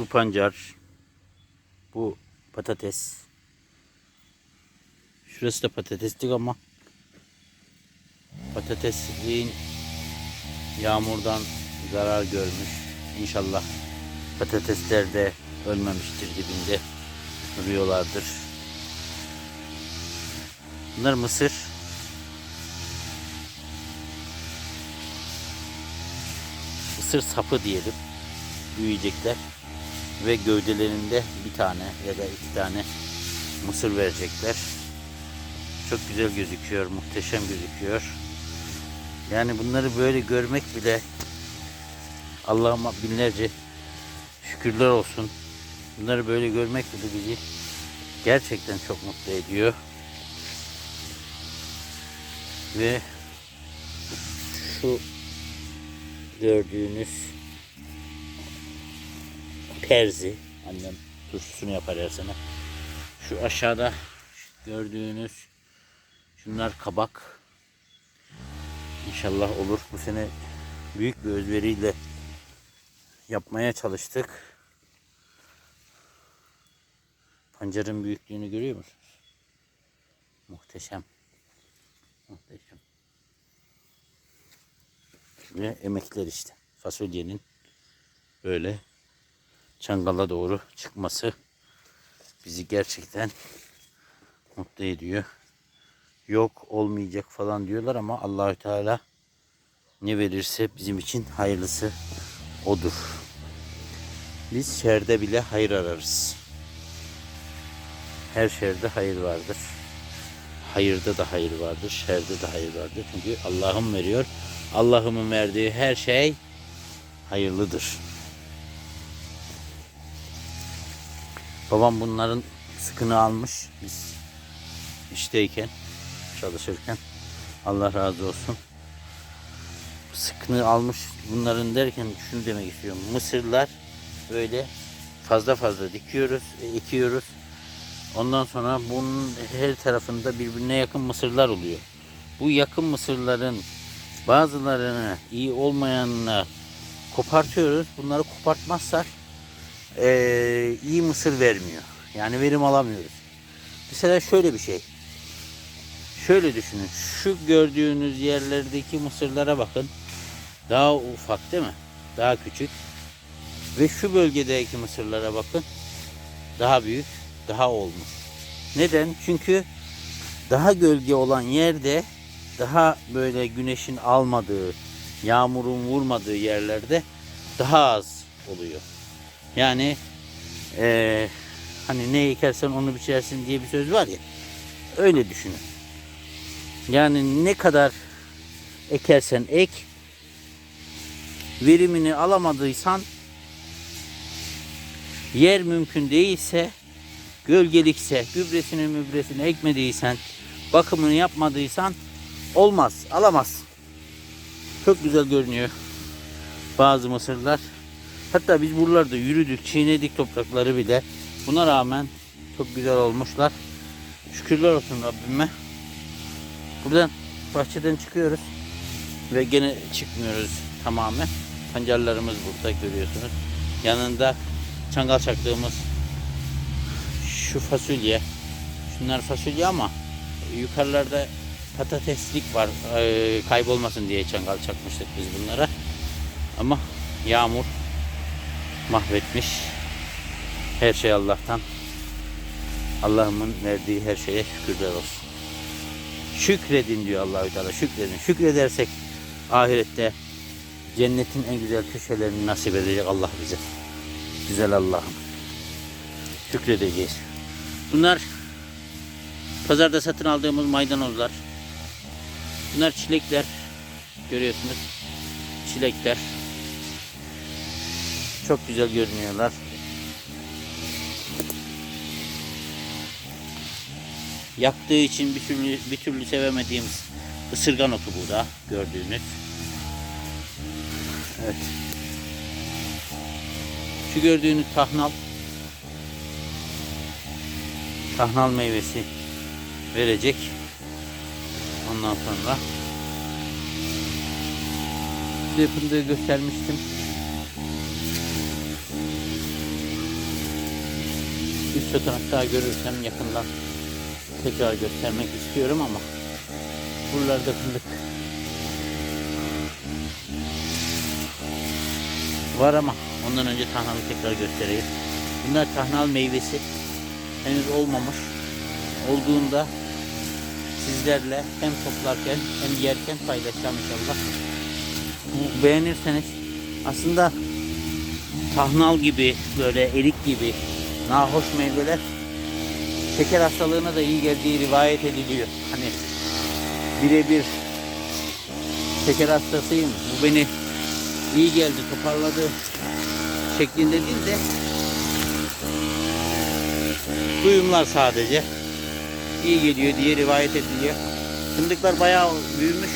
Bu pancar. Bu patates. Şurası da patateslik ama patatesliğin yağmurdan zarar görmüş. İnşallah patatesler de ölmemiştir dibinde duruyorlardır. Bunlar mısır. Mısır sapı diyelim. Büyüyecekler ve gövdelerinde bir tane ya da iki tane mısır verecekler. Çok güzel gözüküyor, muhteşem gözüküyor. Yani bunları böyle görmek bile Allah'ıma binlerce şükürler olsun. Bunları böyle görmek bile bizi gerçekten çok mutlu ediyor. Ve şu gördüğünüz perzi annem turşusunu yapar her sene. Şu aşağıda gördüğünüz şunlar kabak. İnşallah olur. Bu sene büyük bir özveriyle yapmaya çalıştık. Pancarın büyüklüğünü görüyor musunuz? Muhteşem. Muhteşem. Ve emekler işte. Fasulyenin böyle çangala doğru çıkması bizi gerçekten mutlu ediyor. Yok olmayacak falan diyorlar ama Allahü Teala ne verirse bizim için hayırlısı odur. Biz şerde bile hayır ararız. Her şerde hayır vardır. Hayırda da hayır vardır, şerde de hayır vardır. Çünkü Allah'ım veriyor. Allah'ımın verdiği her şey hayırlıdır. Babam bunların sıkını almış biz işteyken, çalışırken. Allah razı olsun. Sıkını almış bunların derken şunu demek istiyorum. Mısırlar böyle fazla fazla dikiyoruz, e, ekiyoruz. Ondan sonra bunun her tarafında birbirine yakın mısırlar oluyor. Bu yakın mısırların bazılarını iyi olmayanına kopartıyoruz. Bunları kopartmazsak eee, iyi mısır vermiyor. Yani verim alamıyoruz. Mesela şöyle bir şey. Şöyle düşünün. Şu gördüğünüz yerlerdeki mısırlara bakın. Daha ufak değil mi? Daha küçük. Ve şu bölgedeki mısırlara bakın. Daha büyük, daha olmuş. Neden? Çünkü daha gölge olan yerde daha böyle güneşin almadığı, yağmurun vurmadığı yerlerde daha az oluyor. Yani eee, hani ne ekersen onu biçersin diye bir söz var ya. Öyle düşünün. Yani ne kadar ekersen ek verimini alamadıysan yer mümkün değilse gölgelikse gübresini mübresini ekmediysen bakımını yapmadıysan olmaz alamaz. Çok güzel görünüyor bazı mısırlar. Hatta biz buralarda yürüdük çiğnedik toprakları bile. Buna rağmen çok güzel olmuşlar. Şükürler olsun Rabbime. Buradan bahçeden çıkıyoruz ve gene çıkmıyoruz tamamen. Pancarlarımız burada görüyorsunuz. Yanında çangal çaktığımız şu fasulye. Şunlar fasulye ama yukarılarda patateslik var. Ee, kaybolmasın diye çangal çakmıştık biz bunlara. Ama yağmur mahvetmiş. Her şey Allah'tan. Allah'ımın verdiği her şeye şükürler olsun. Şükredin diyor Allahü Teala. Şükredin. Şükredersek ahirette cennetin en güzel köşelerini nasip edecek Allah bize. Güzel Allah'ım. Şükredeceğiz. Bunlar pazarda satın aldığımız maydanozlar. Bunlar çilekler. Görüyorsunuz. Çilekler. Çok güzel görünüyorlar. Yaktığı için bir türlü bir türlü sevemediğimiz ısırgan otu bu da gördüğünüz. Evet. Şu gördüğünüz tahnal tahnal meyvesi verecek. Ondan sonra fındığı göstermiştim. Fotoğraf daha görürsem yakından tekrar göstermek istiyorum ama buralarda fındık var ama ondan önce tahnalı tekrar göstereyim. Bunlar tahnal meyvesi henüz olmamış. Olduğunda sizlerle hem toplarken hem yerken paylaşacağım inşallah. Beğenirseniz aslında tahnal gibi böyle erik gibi nahoş meyveler şeker hastalığına da iyi geldiği rivayet ediliyor. Hani birebir şeker hastasıyım bu beni iyi geldi toparladı şeklinde değil de duyumlar sadece iyi geliyor diye rivayet ediliyor. Fındıklar bayağı büyümüş.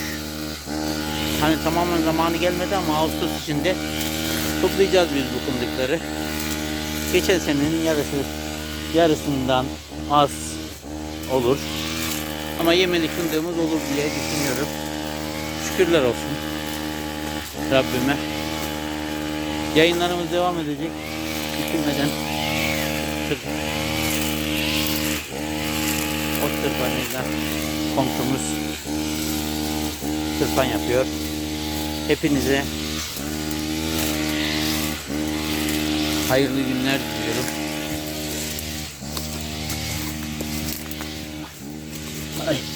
Hani tamamen zamanı gelmedi ama Ağustos içinde toplayacağız biz bu fındıkları. Geçen senenin yarısı yarısından az olur. Ama yemelik fındığımız olur diye düşünüyorum. Şükürler olsun Rabbime. Yayınlarımız devam edecek. Bitirmeden tır, o tırpanıyla komşumuz tırpan yapıyor. Hepinize hayırlı günler diliyorum. Ay.